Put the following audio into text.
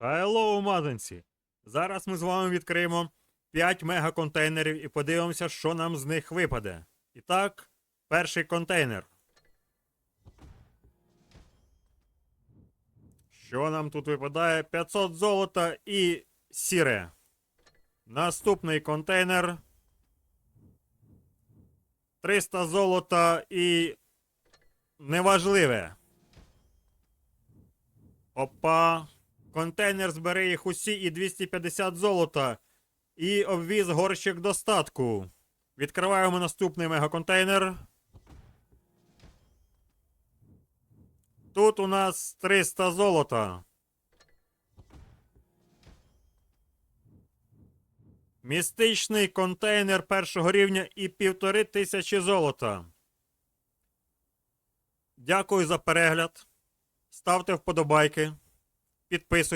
Хайлоу, мазанці! Зараз ми з вами відкриємо 5 мегаконтейнерів і подивимося, що нам з них випаде. І так, перший контейнер. Що нам тут випадає? 500 золота і сіре. Наступний контейнер. 300 золота і неважливе. Опа. Контейнер збере їх усі і 250 золота. І обвіз горщик достатку. Відкриваємо наступний мегаконтейнер. Тут у нас 300 золота. Містичний контейнер першого рівня і півтори тисячі золота. Дякую за перегляд. Ставте вподобайки. Підписуйтесь.